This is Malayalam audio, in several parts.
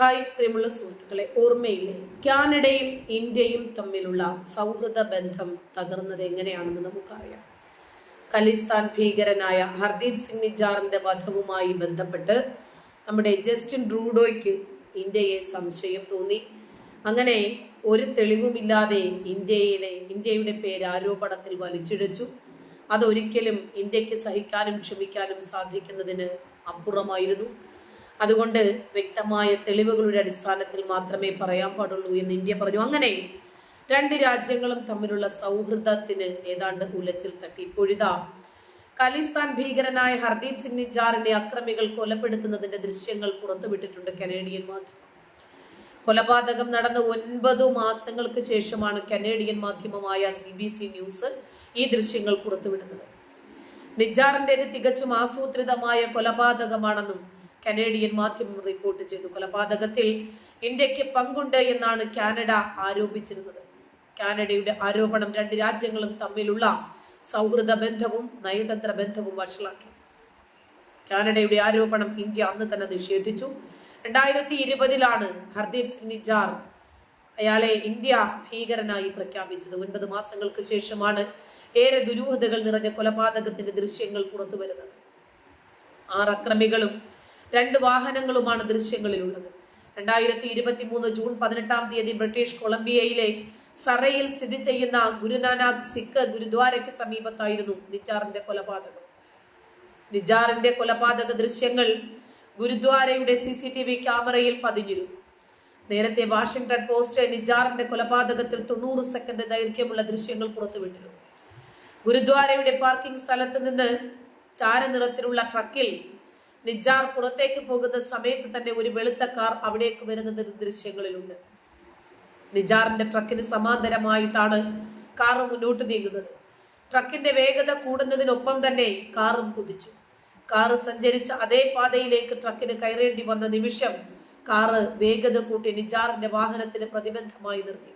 ഹായ് പ്രിയമുള്ള സുഹൃത്തുക്കളെ ഓർമ്മയില്ലേ? കാനഡയും ഇന്ത്യയും തമ്മിലുള്ള സൗഹൃദ ബന്ധം തകർന്നത് എങ്ങനെയാണെന്ന് നമുക്കറിയാം. ഖലിസ്ഥാൻ ഭീകരനായ ഹർദീപ് സിംഗ് നിജാറിന്റെ വധവുമായി ബന്ധപ്പെട്ട് നമ്മുടെ ജസ്റ്റിൻ ട്രൂഡോയ്ക്ക് ഇന്ത്യയെ സംശയം തോന്നി. അങ്ങനെ ഒരു തെളിവുമില്ലാതെ ഇന്ത്യയിലെ ഇന്ത്യയുടെ പേര് ആരോപണത്തിൽ വലിച്ചിഴച്ചു. അതൊരിക്കലും ഇന്ത്യയ്ക്ക് സഹിക്കാനും ക്ഷമിക്കാനും സാധിക്കുന്നതിന് അപ്പുറമായിരുന്നു. അതുകൊണ്ട് വ്യക്തമായ തെളിവുകളുടെ അടിസ്ഥാനത്തിൽ മാത്രമേ പറയാൻ പാടുള്ളൂ എന്ന് ഇന്ത്യ പറഞ്ഞു. അങ്ങനെ രണ്ട് രാജ്യങ്ങളും തമ്മിലുള്ള സൗഹൃദത്തിന് ഏതാണ്ട് ഉലച്ചിൽ തട്ടി. ഇപ്പോഴിതാ ഖലിസ്ഥാൻ ഭീകരനായ ഹർദീപ് സിംഗ് നിജാറിനെ അക്രമികൾ കൊലപ്പെടുത്തുന്നതിന്റെ ദൃശ്യങ്ങൾ പുറത്തുവിട്ടിട്ടുണ്ട് കനേഡിയൻ മാധ്യമം. കൊലപാതകം നടന്ന ഒൻപത് മാസങ്ങൾക്ക് ശേഷമാണ് കനേഡിയൻ മാധ്യമമായ സി ബി സി ന്യൂസ് ഈ ദൃശ്യങ്ങൾ പുറത്തുവിടുന്നത്. നിജാറിന്റേത് തികച്ചും ആസൂത്രിതമായ കൊലപാതകമാണെന്നും കനേഡിയൻ മാധ്യമം റിപ്പോർട്ട് ചെയ്തു. കൊലപാതകത്തിൽ ഇന്ത്യയ്ക്ക് പങ്കുണ്ട് എന്നാണ് കാനഡ ആരോപിച്ചിരുന്നത്. കാനഡയുടെ ആരോപണം രണ്ട് രാജ്യങ്ങളും തമ്മിലുള്ള സൗഹൃദ ബന്ധവും നയതന്ത്ര ബന്ധവും വഷളാക്കി. കാനഡയുടെ ആരോപണം ഇന്ത്യ അന്ന് തന്നെ നിഷേധിച്ചു. രണ്ടായിരത്തി ഇരുപതിലാണ് ഹർദീപ് സിംഗ് നിജാർ അയാളെ ഇന്ത്യ ഭീകരനായി പ്രഖ്യാപിച്ചത്. ഒൻപത് മാസങ്ങൾക്ക് ശേഷമാണ് ഏറെ ദുരൂഹതകൾ നിറഞ്ഞ കൊലപാതകത്തിന്റെ ദൃശ്യങ്ങൾ പുറത്തു വരുന്നത് ആറ് അക്രമികളും രണ്ട് വാഹനങ്ങളുമാണ് ദൃശ്യങ്ങളിലുള്ളത്. രണ്ടായിരത്തി ഇരുപത്തി മൂന്ന് ജൂൺ പതിനെട്ടാം തീയതി ബ്രിട്ടീഷ് കൊളംബിയയിലെ സറയിൽ സ്ഥിതി ചെയ്യുന്ന ഗുരുനാനാക് സിഖ് ഗുരുദ്വാരയ്ക്ക് സമീപത്തായിരുന്നു നിജാറിന്റെ കൊലപാതകം. നിജാറിന്റെ കൊലപാതക ദൃശ്യങ്ങൾ ഗുരുദ്വാരയുടെ സി സി ടി വി ക്യാമറയിൽ പതിഞ്ഞിരുന്നു. നേരത്തെ വാഷിംഗ്ടൺ പോസ്റ്റ് നിജാറിന്റെ കൊലപാതകത്തിൽ തൊണ്ണൂറ് സെക്കൻഡ് ദൈർഘ്യമുള്ള ദൃശ്യങ്ങൾ പുറത്തുവിട്ടിരുന്നു. ഗുരുദ്വാരയുടെ പാർക്കിംഗ് സ്ഥലത്ത് നിന്ന് ചാരനിറത്തിലുള്ള ട്രക്കിൽ നിജാർ പുറത്തേക്ക് പോകുന്ന സമയത്ത് തന്നെ ഒരു വെളുത്ത കാർ അവിടേക്ക് വരുന്നത് ദൃശ്യങ്ങളിലുണ്ട്. നിജാറിന്റെ ട്രക്കിന് സമാന്തരമായിട്ടാണ് കാർ മുന്നോട്ട് നീങ്ങുന്നത്. ട്രക്കിന്റെ വേഗത കൂടുന്നതിനൊപ്പം തന്നെ കാറും കുതിച്ചു. കാറ് സഞ്ചരിച്ച അതേ പാതയിലേക്ക് ട്രക്കിന് കയറേണ്ടി വന്ന നിമിഷം കാറ് വേഗത കൂട്ടി നിജാറിന്റെ വാഹനത്തിന് പ്രതിബന്ധമായി നിർത്തി.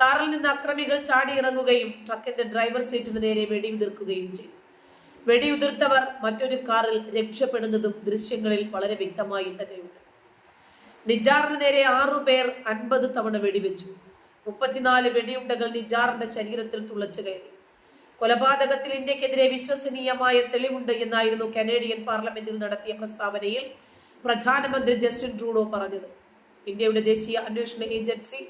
കാറിൽ നിന്ന് അക്രമികൾ ചാടിയിറങ്ങുകയും ട്രക്കിന്റെ ഡ്രൈവർ സീറ്റിന് നേരെ വെടിയുതിർക്കുകയും ചെയ്തു. വെടിയുതിർത്തവർ മറ്റൊരു കാറിൽ രക്ഷപ്പെടുന്നതും ദൃശ്യങ്ങളിൽ വളരെ വ്യക്തമായി തന്നെയുണ്ട്. നിജാറിന് നേരെ ആറു പേർ അൻപത് തവണ വെടിവെച്ചു. മുപ്പത്തിനാല് വെടിയുണ്ടകൾ നിജാറിന്റെ ശരീരത്തിൽ തുളച്ചു കയറി കൊലപാതകത്തിൽ ഇന്ത്യക്കെതിരെ വിശ്വസനീയമായ തെളിവുണ്ട് എന്നായിരുന്നു കനേഡിയൻ പാർലമെന്റിൽ നടത്തിയ പ്രസ്താവനയിൽ പ്രധാനമന്ത്രി ജസ്റ്റിൻ ട്രൂഡോ പറഞ്ഞത്. ഇന്ത്യയുടെ ദേശീയ അന്വേഷണ ഏജൻസി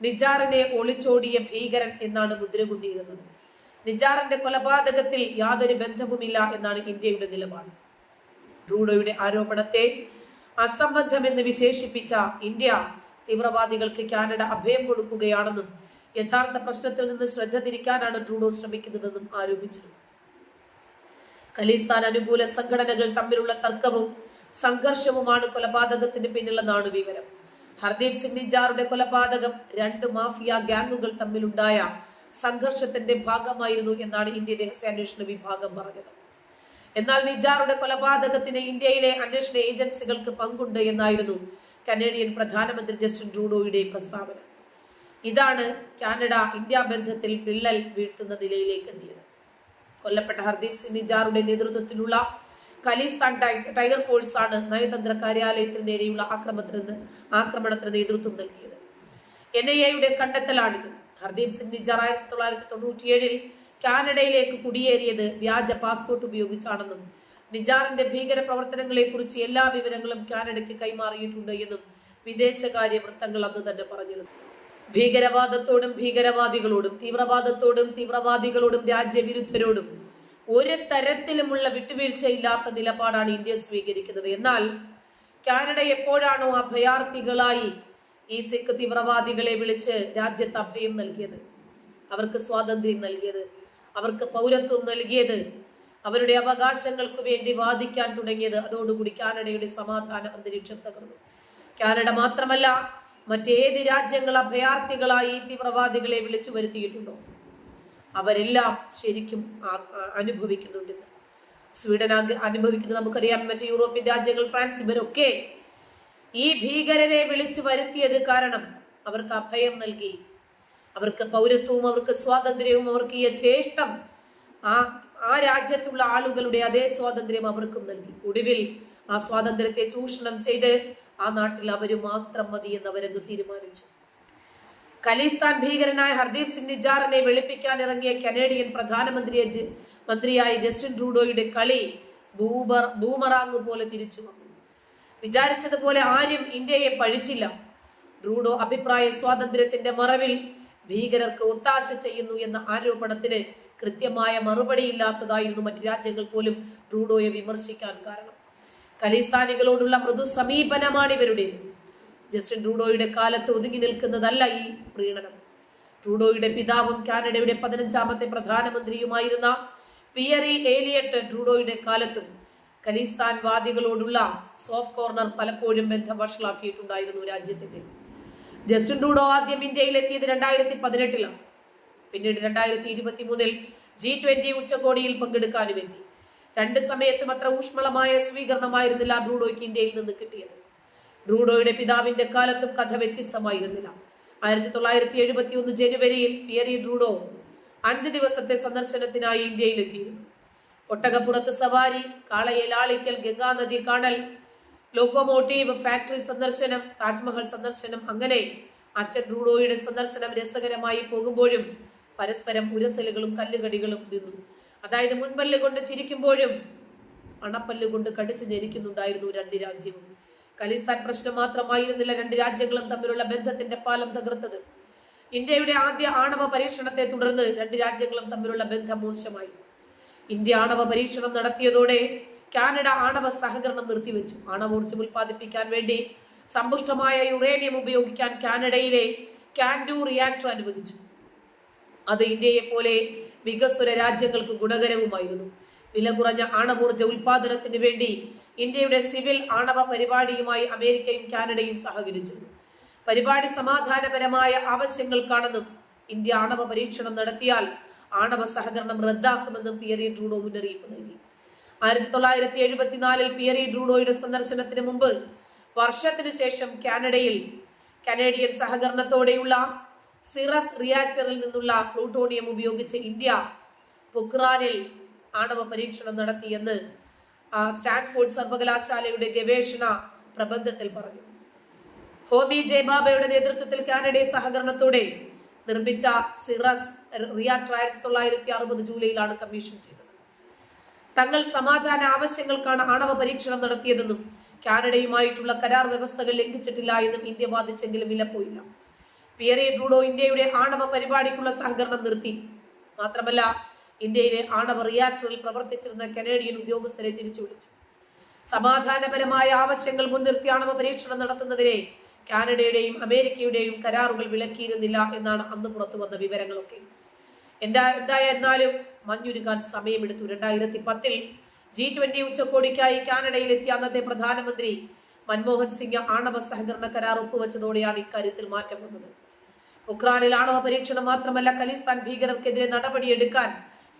നിജാറിനെ ഒളിച്ചോടിയ ഭീകരൻ എന്നാണ് മുദ്രകുത്തിയിരുന്നത് നിജാറിന്റെ കൊലപാതകത്തിൽ യാതൊരു ബന്ധവുമില്ല എന്നാണ് ഇന്ത്യയുടെ നിലപാട്. ട്രൂഡോയുടെ ആരോപണത്തെ അസംബന്ധമെന്ന് വിശേഷിപ്പിച്ച ഇന്ത്യ തീവ്രവാദികൾക്ക് കാനഡ അഭയം കൊടുക്കുകയാണെന്നും യഥാർത്ഥ പ്രശ്നത്തിൽ നിന്ന് ശ്രദ്ധ തിരിക്കാനാണ് ട്രൂഡോ ശ്രമിക്കുന്നതെന്നും ആരോപിച്ചിരുന്നു. ഖലിസ്ഥാൻ അനുകൂല സംഘടനകൾ തമ്മിലുള്ള തർക്കവും സംഘർഷവുമാണ് കൊലപാതകത്തിന് പിന്നിലെന്നാണ് വിവരം. ഹർദീപ് സിംഗ് നിജാറുടെ കൊലപാതകം രണ്ട് മാഫിയ ഗ്യാങ്ങുകൾ തമ്മിലുണ്ടായ സംഘർഷത്തിന്റെ ഭാഗമായിരുന്നു എന്നാണ് ഇന്ത്യൻ രഹസ്യാന്വേഷണ വിഭാഗം പറഞ്ഞത്. എന്നാൽ നിജാറുടെ കൊലപാതകത്തിന് ഇന്ത്യയിലെ അന്വേഷണ ഏജൻസികൾക്ക് പങ്കുണ്ട് എന്നായിരുന്നു കനേഡിയൻ പ്രധാനമന്ത്രി ജസ്റ്റിൻ ട്രൂഡോയുടെ പ്രസ്താവന. ഇതാണ് കാനഡ ഇന്ത്യ ബന്ധത്തിൽ വിള്ളൽ വീഴ്ത്തുന്ന നിലയിലേക്ക് എത്തിയത്. കൊല്ലപ്പെട്ട ഹർദീപ് സിംഗ് നിജാറുടെ നേതൃത്വത്തിലുള്ള ഖലിസ്ഥാൻ ടൈഗർ ഫോഴ്സ് ആണ് നയതന്ത്ര കാര്യാലയത്തിന് നേരെയുള്ള ആക്രമണത്തിന് ആക്രമണത്തിന് നേതൃത്വം നൽകിയത്. എൻ ഐ എയുടെ കണ്ടെത്തലാണിത്. ഹർദീപ് സിംഗ് നിജർ ആയിരത്തി തൊള്ളായിരത്തി തൊണ്ണൂറ്റിയേഴിൽ കാനഡയിലേക്ക് കുടിയേറിയത് വ്യാജ പാസ്പോർട്ട് ഉപയോഗിച്ചാണെന്നും നിജാറിന്റെ ഭീകര പ്രവർത്തനങ്ങളെ കുറിച്ച് എല്ലാ വിവരങ്ങളും കാനഡയ്ക്ക് കൈമാറിയിട്ടുണ്ട് എന്നും വിദേശകാര്യ വൃത്തങ്ങൾ അന്ന് തന്നെ പറഞ്ഞിരുന്നു. ഭീകരവാദത്തോടും ഭീകരവാദികളോടും തീവ്രവാദത്തോടും തീവ്രവാദികളോടും രാജ്യവിരുദ്ധരോടും ഒരു തരത്തിലുമുള്ള വിട്ടുവീഴ്ചയില്ലാത്ത നിലപാടാണ് ഇന്ത്യ സ്വീകരിക്കുന്നത്. എന്നാൽ കാനഡ എപ്പോഴാണോ അഭയാർത്ഥികളായി ഈ സിഖ് തീവ്രവാദികളെ വിളിച്ച് രാജ്യത്ത് അഭയം നൽകിയത്. അവർക്ക് സ്വാതന്ത്ര്യം നൽകിയത്. അവർക്ക് പൗരത്വം നൽകിയത്. അവരുടെ അവകാശങ്ങൾക്ക് വേണ്ടി വാദിക്കാൻ തുടങ്ങിയത്. അതോടുകൂടി കാനഡയുടെ സമാധാന അന്തരീക്ഷം തകർന്നു. കാനഡ മാത്രമല്ല മറ്റേത് രാജ്യങ്ങൾ അഭയാർത്ഥികളായി തീവ്രവാദികളെ വിളിച്ചു വരുത്തിയിട്ടുണ്ടോ? അവരെല്ലാം ശരിക്കും അനുഭവിക്കുന്നുണ്ട്. സ്വീഡൻ അനുഭവിക്കുന്നത് നമുക്കറിയാം. മറ്റ് യൂറോപ്യൻ രാജ്യങ്ങൾ ഫ്രാൻസ് ഇവരൊക്കെ ഈ ഭീകരരെ വിളിച്ചു വരുത്തിയത് കാരണം അവർക്ക് അഭയം നൽകി. അവർക്ക് പൗരത്വവും അവർക്ക് സ്വാതന്ത്ര്യവും അവർക്ക് യഥേഷ്ടം ആ ആ രാജ്യത്തുള്ള ആളുകളുടെ അതേ സ്വാതന്ത്ര്യം അവർക്കും നൽകി. ഒടുവിൽ ആ സ്വാതന്ത്ര്യത്തെ ചൂഷണം ചെയ്ത് ആ നാട്ടിൽ അവർ മാത്രം മതി എന്ന് അവരങ്ങ് തീരുമാനിച്ചു. ഖലിസ്ഥാൻ ഭീകരനായ ഹർദീപ് സിംഗ് നിജാറിനെ വെളുപ്പിക്കാൻ ഇറങ്ങിയ കനേഡിയൻ പ്രധാനമന്ത്രിയെ മന്ത്രിയായ ജസ്റ്റിൻ ട്രൂഡോയുടെ കളി ബൂബർ ബൂമറാങ് പോലെ തിരിച്ചു വന്നു. വിചാരിച്ചതുപോലെ ആരും ഇന്ത്യയെ പഴിച്ചില്ല. ട്രൂഡോ അഭിപ്രായ സ്വാതന്ത്ര്യത്തിന്റെ മറവിൽ ഭീകരർക്ക് ഒത്താശ ചെയ്യുന്നു എന്ന ആരോപണത്തിന് കൃത്യമായ മറുപടിയില്ലാത്തതായിരുന്നു മറ്റു രാജ്യങ്ങൾ പോലും ട്രൂഡോയെ വിമർശിക്കാൻ കാരണം. ഖലിസ്ഥാനികളോടുള്ള മൃദു സമീപനമാണ് ഇവരുടേത്. ജസ്റ്റിൻ ട്രൂഡോയുടെ കാലത്ത് ഒതുങ്ങി നിൽക്കുന്നതല്ല ഈ പ്രീണനം. ട്രൂഡോയുടെ പിതാവും കാനഡയുടെ പതിനഞ്ചാമത്തെ പ്രധാനമന്ത്രിയുമായിരുന്ന പിയറി ഏലിയട്ട് ട്രൂഡോയുടെ കാലത്തും ഖലിസ്ഥാൻവാദികളോടുള്ള സോഫ്റ്റ് കോർണർ പലപ്പോഴും ബന്ധം വഷളാക്കിയിട്ടുണ്ടായിരുന്നു രാജ്യത്തിന്റെ. ജസ്റ്റിൻ ട്രൂഡോ ആദ്യം ഇന്ത്യയിലെത്തിയത് രണ്ടായിരത്തി പതിനെട്ടിലാണ് പിന്നീട് രണ്ടായിരത്തി ഇരുപത്തി മൂന്നിൽ ജി ട്വന്റി ഉച്ചകോടിയിൽ പങ്കെടുക്കാനും എത്തി രണ്ട് സമയത്തും അത്ര ഊഷ്മളമായ സ്വീകരണമായിരുന്നില്ല ബ്രൂഡോയ്ക്ക് ഇന്ത്യയിൽ നിന്ന് കിട്ടിയത്. ബ്രൂഡോയുടെ പിതാവിന്റെ കാലത്തും കഥ വ്യത്യസ്തമായിരുന്നില്ല. ആയിരത്തി തൊള്ളായിരത്തി എഴുപത്തി ഒന്ന് ജനുവരിയിൽ പിയറി ഡ്രൂഡോ അഞ്ച് ദിവസത്തെ സന്ദർശനത്തിനായി ഇന്ത്യയിലെത്തിയിരുന്നു. ഒട്ടകപ്പുറത്ത് സവാരി കാളയെ ലാളിക്കൽ ഗംഗാനദി കാണൽ ലോക്കോമോട്ടീവ് ഫാക്ടറി സന്ദർശനം താജ്മഹൽ സന്ദർശനം അങ്ങനെ അച്ഛൻ റൂഡോയുടെ സന്ദർശനം രസകരമായി പോകുമ്പോഴും പരസ്പരം ഉരസലുകളും കല്ലുകടികളും നിന്നു അതായത് മുൻപല്ല് കൊണ്ട് ചിരിക്കുമ്പോഴും അണപ്പല്ല് കൊണ്ട് കടിച്ചു ഞെരിക്കുന്നുണ്ടായിരുന്നു രണ്ട് രാജ്യവും. ഖലിസ്ഥാൻ പ്രശ്നം മാത്രമായിരുന്നില്ല രണ്ട് രാജ്യങ്ങളും തമ്മിലുള്ള ബന്ധത്തിന്റെ പാലം തകർത്തത്. ഇന്ത്യയുടെ ആദ്യ ആണവ പരീക്ഷണത്തെ തുടർന്ന് രണ്ട് രാജ്യങ്ങളും തമ്മിലുള്ള ബന്ധം മോശമായി. ഇന്ത്യ ആണവ പരീക്ഷണം നടത്തിയതോടെ കാനഡ ആണവ സഹകരണം നിർത്തിവെച്ചു. ആണവോർജം ഉൽപ്പാദിപ്പിക്കാൻ വേണ്ടി സമ്പുഷ്ടമായ യുറേനിയം ഉപയോഗിക്കാൻ കാനഡയിലെ കാൻഡു റിയാക്ടർ അനുവദിച്ചു. അത് ഇന്ത്യയെ പോലെ വികസ്വര രാജ്യങ്ങൾക്ക് ഗുണകരവുമായിരുന്നു. വില കുറഞ്ഞ ആണവോർജ ഉൽപാദനത്തിന് വേണ്ടി ഇന്ത്യയുടെ സിവിൽ ആണവ പരിപാടിയുമായി അമേരിക്കയും കാനഡയും സഹകരിച്ചു. പരിപാടി സമാധാനപരമായ ആവശ്യങ്ങൾക്കാണെന്നും ഇന്ത്യ ആണവ പരീക്ഷണം നടത്തിയാൽ ആണവ സഹകരണം റദ്ദാക്കുമെന്നും പിയറി ഡ്രൂഡോ മുന്നറിയിപ്പ് നൽകി ആയിരത്തി തൊള്ളായിരത്തി എഴുപത്തിനാലിൽ പിയറി ഡ്രൂഡോയുടെ സന്ദർശനത്തിന് മുമ്പ് വർഷത്തിനു ശേഷം കാനഡയിൽ കനേഡിയൻ സഹകരണത്തോടെയുള്ള സിറസ് റിയാക്ടറിൽ നിന്നുള്ള പ്ലൂട്ടോണിയം ഉപയോഗിച്ച് ഇന്ത്യ പൊക്രാനിൽ ആണവ പരീക്ഷണം നടത്തിയെന്ന് സ്റ്റാൻഫോർഡ് സർവകലാശാലയുടെ ഗവേഷണ പ്രബന്ധത്തിൽ പറഞ്ഞു. ഹോമി ജയബാബയുടെ നേതൃത്വത്തിൽ കാനഡയെ സഹകരണത്തോടെ നിർമ്മിച്ച സിറസ് റിയാക്ടർ ആയിരത്തി തൊള്ളായിരത്തി അറുപത് ജൂലൈയിലാണ് കമ്മീഷൻ ചെയ്തത്. തങ്ങൾ സമാധാന ആവശ്യങ്ങൾക്കാണ് ആണവ പരീക്ഷണം നടത്തിയതെന്നും കാനഡയുമായിട്ടുള്ള കരാർ വ്യവസ്ഥകൾ ലംഘിച്ചിട്ടില്ല എന്നും ഇന്ത്യ വാദിച്ചെങ്കിലും വിലപ്പോയില്ല. പിയറെ ട്രൂഡോ ഇന്ത്യയുടെ ആണവ പരിപാടിക്കുള്ള സഹകരണം നിർത്തി. മാത്രമല്ല ഇന്ത്യയിലെ ആണവ റിയാക്ടറിൽ പ്രവർത്തിച്ചിരുന്ന കനേഡിയൻ ഉദ്യോഗസ്ഥരെ തിരിച്ചു വിളിച്ചു സമാധാനപരമായ ആവശ്യങ്ങൾ മുൻനിർത്തി ആണവ പരീക്ഷണം നടത്തുന്നതിനെ കാനഡയുടെയും അമേരിക്കയുടെയും കരാറുകൾ വിലക്കിയിരുന്നില്ല എന്നാണ് അന്ന് പുറത്തു വന്ന വിവരങ്ങളൊക്കെ. എന്താ എന്തായെന്നാലും മഞ്ഞുരുകാൻ സമയമെടുത്തു. രണ്ടായിരത്തി പത്തിൽ ജി ട്വന്റി ഉച്ചകോടിക്കായി കാനഡയിലെത്തിയ അന്നത്തെ പ്രധാനമന്ത്രി മൻമോഹൻ സിംഗ് ആണവ സഹകരണ കരാർ ഒപ്പുവെച്ചതോടെയാണ് ഇക്കാര്യത്തിൽ മാറ്റം വന്നത്. ഉക്രാനിൽ ആണവ പരീക്ഷണം മാത്രമല്ല ഖലിസ്ഥാൻ ഭീകരർക്കെതിരെ നടപടിയെടുക്കാൻ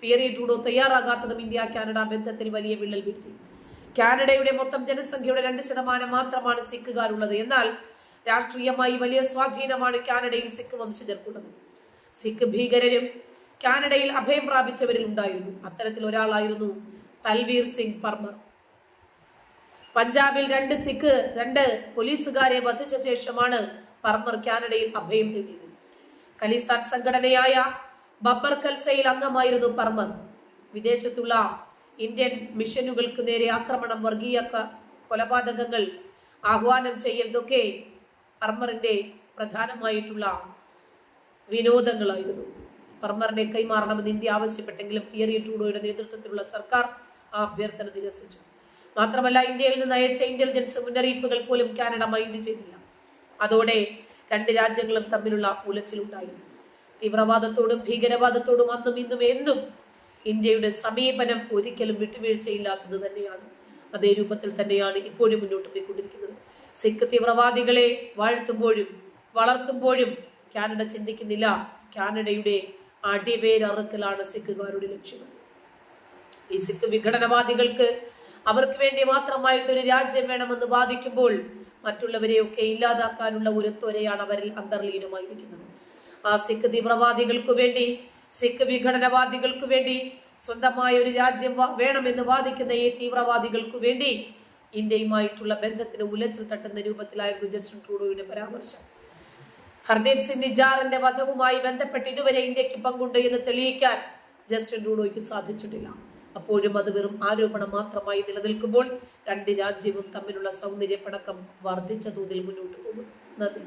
പിയറി ട്രൂഡോ തയ്യാറാകാത്തതും ഇന്ത്യ കാനഡ ബന്ധത്തിൽ വലിയ വിള്ളൽ വീഴ്ത്തി. കാനഡയുടെ മൊത്തം ജനസംഖ്യയുടെ രണ്ട് ശതമാനം മാത്രമാണ് സിഖുകാരുള്ളത്. എന്നാൽ രാഷ്ട്രീയമായി വലിയ സ്വാധീനമാണ് കാനഡയിൽ സിഖ് വംശജർക്കുള്ളത് സിഖ് ഭീകരരും കാനഡയിൽ അഭയം പ്രാപിച്ചവരിൽ ഉണ്ടായിരുന്നു. അത്തരത്തിൽ ഒരാളായിരുന്നു തൽവീർ സിംഗ് പർമർ. പഞ്ചാബിൽ രണ്ട് സിഖ് രണ്ട് പോലീസുകാരെ വധിച്ച ശേഷമാണ് പർമർ കാനഡയിൽ അഭയം തേടിയത് ഖലിസ്ഥാൻ സംഘടനയായ ബബ്ബർ കൽസയിൽ അംഗമായിരുന്നു പർമർ. വിദേശത്തുള്ള ഇന്ത്യൻ മിഷനുകൾക്ക് നേരെ ആക്രമണം വർഗീയ കൊലപാതകങ്ങൾ ആഹ്വാനം ചെയ്യലതൊക്കെ പർമറിന്റെ പ്രധാനമായിട്ടുള്ള വിനോദങ്ങളായിരുന്നു. പർമറിനെ കൈമാറണമെന്ന് ഇന്ത്യ ആവശ്യപ്പെട്ടെങ്കിലും പിയറി ട്രൂഡോയുടെ നേതൃത്വത്തിലുള്ള സർക്കാർ ആ അഭ്യർത്ഥന നിരസിച്ചു. മാത്രമല്ല ഇന്ത്യയിൽ നിന്ന് അയച്ച ഇന്റലിജൻസ് മുന്നറിയിപ്പുകൾ പോലും കാനഡ മൈൻഡ് ചെയ്തില്ല. അതോടെ രണ്ട് രാജ്യങ്ങളും തമ്മിലുള്ള ഉലച്ചിലുണ്ടായി. തീവ്രവാദത്തോടും ഭീകരവാദത്തോടും അന്നും ഇന്നും എന്നും ഇന്ത്യയുടെ സമീപനം ഒരിക്കലും വിട്ടുവീഴ്ചയില്ലാത്തത് തന്നെയാണ്. അതേ രൂപത്തിൽ തന്നെയാണ് ഇപ്പോഴും മുന്നോട്ട് പോയിക്കൊണ്ടിരിക്കുന്നത്. സിഖ് തീവ്രവാദികളെ വാഴ്ത്തുമ്പോഴും വളർത്തുമ്പോഴും കാനഡ ചിന്തിക്കുന്നില്ല. കാനഡയുടെ അടിവേരറുക്കലാണ് സിഖുകാരുടെ ലക്ഷ്യം. ഈ സിഖ് വിഘടനവാദികൾക്ക് അവർക്ക് വേണ്ടി മാത്രമായിട്ടൊരു രാജ്യം വേണമെന്ന് വാദിക്കുമ്പോൾ മറ്റുള്ളവരെയൊക്കെ ഇല്ലാതാക്കാനുള്ള ഒരു ത്വരയാണ് അവരിൽ അന്തർലീനമായിരിക്കുന്നത് ആ സിഖ് തീവ്രവാദികൾക്കു വേണ്ടി സിഖ് വിഘടനവാദികൾക്കു വേണ്ടി സ്വന്തമായ ഒരു രാജ്യം വേണമെന്ന് വാദിക്കുന്ന ഈ തീവ്രവാദികൾക്കു വേണ്ടി ഇന്ത്യയുമായിട്ടുള്ള ബന്ധത്തിന് ഉലച്ചിൽ തട്ടുന്ന രൂപത്തിലായിരുന്നു ജസ്റ്റിൻ ട്രൂഡോയുടെ പരാമർശം. ഹർദീപ് സിംഗ് നിജാറിന്റെ വധവുമായി ബന്ധപ്പെട്ട് ഇതുവരെ ഇന്ത്യയ്ക്ക് പങ്കുണ്ട് എന്ന് തെളിയിക്കാൻ ജസ്റ്റിൻ ട്രൂഡോയ്ക്ക് സാധിച്ചിട്ടില്ല. അപ്പോഴും അത് വെറും ആരോപണം മാത്രമായി നിലനിൽക്കുമ്പോൾ രണ്ട് രാജ്യവും തമ്മിലുള്ള സൗന്ദര്യപ്പടക്കം വർദ്ധിച്ച തോതിൽ മുന്നോട്ട് പോകുന്നു നന്ദി.